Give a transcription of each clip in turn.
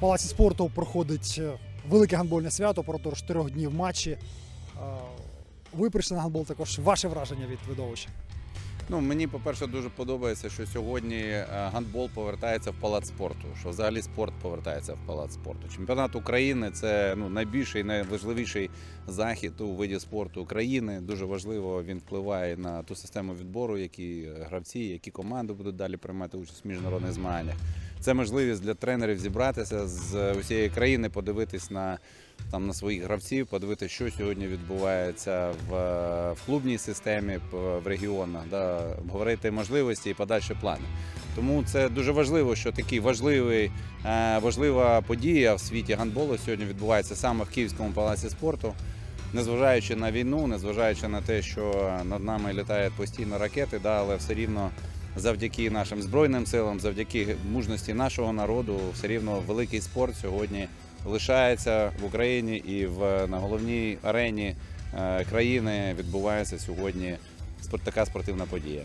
палаці спорту проходить е, велике гандбольне свято протягом чотирьох днів матчі. Е, Ви прийшли на гандбол також. Ваше враження від видовища? Ну, мені, по-перше, дуже подобається, що сьогодні е, гандбол повертається в палац спорту, що взагалі спорт повертається в палац спорту. Чемпіонат України це ну, найбільший, найважливіший захід у виді спорту України. Дуже важливо, він впливає на ту систему відбору, які гравці, які команди будуть далі приймати участь в міжнародних змаганнях. Це можливість для тренерів зібратися з усієї країни, подивитись на там на своїх гравців, подивитися, що сьогодні відбувається в, в клубній системі, в регіонах, да, обговорити можливості і подальші плани. Тому це дуже важливо, що такий важливий, е, важлива подія в світі гандболу сьогодні відбувається саме в Київському палаці спорту. Незважаючи на війну, незважаючи на те, що над нами літають постійно ракети, да, але все рівно завдяки нашим збройним силам, завдяки мужності нашого народу, все рівно великий спорт сьогодні лишається в Україні і в на головній арені е, країни відбувається сьогодні спорт, така спортивна подія.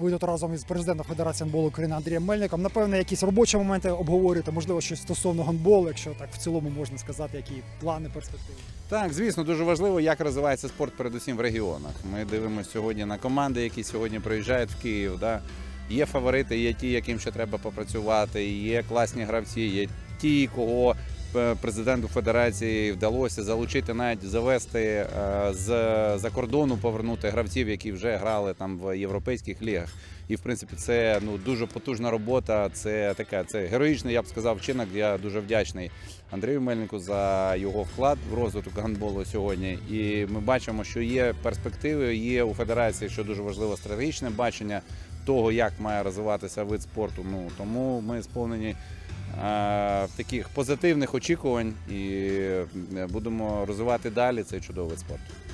Ви тут разом із президентом Федерації гандболу України Андрієм Мельником. Напевно, якісь робочі моменти обговорюєте, можливо, щось стосовно гандболу, якщо так в цілому можна сказати, які плани, перспективи. Так, звісно, дуже важливо, як розвивається спорт передусім в регіонах. Ми дивимося сьогодні на команди, які сьогодні приїжджають в Київ. Да? Є фаворити, є ті, яким ще треба попрацювати, є класні гравці, є ті, кого президенту федерації вдалося залучити, навіть завести е, з за кордону, повернути гравців, які вже грали там в європейських лігах. І в принципі це ну дуже потужна робота. Це така, це героїчний, я б сказав, вчинок. Я дуже вдячний Андрію Мельнику за його вклад в розвиток гандболу сьогодні. І ми бачимо, що є перспективи, є у федерації, що дуже важливо, стратегічне бачення того, як має розвиватися вид спорту. Ну тому ми сповнені е, таких позитивних очікувань і е, будемо розвивати далі цей чудовий вид спорту.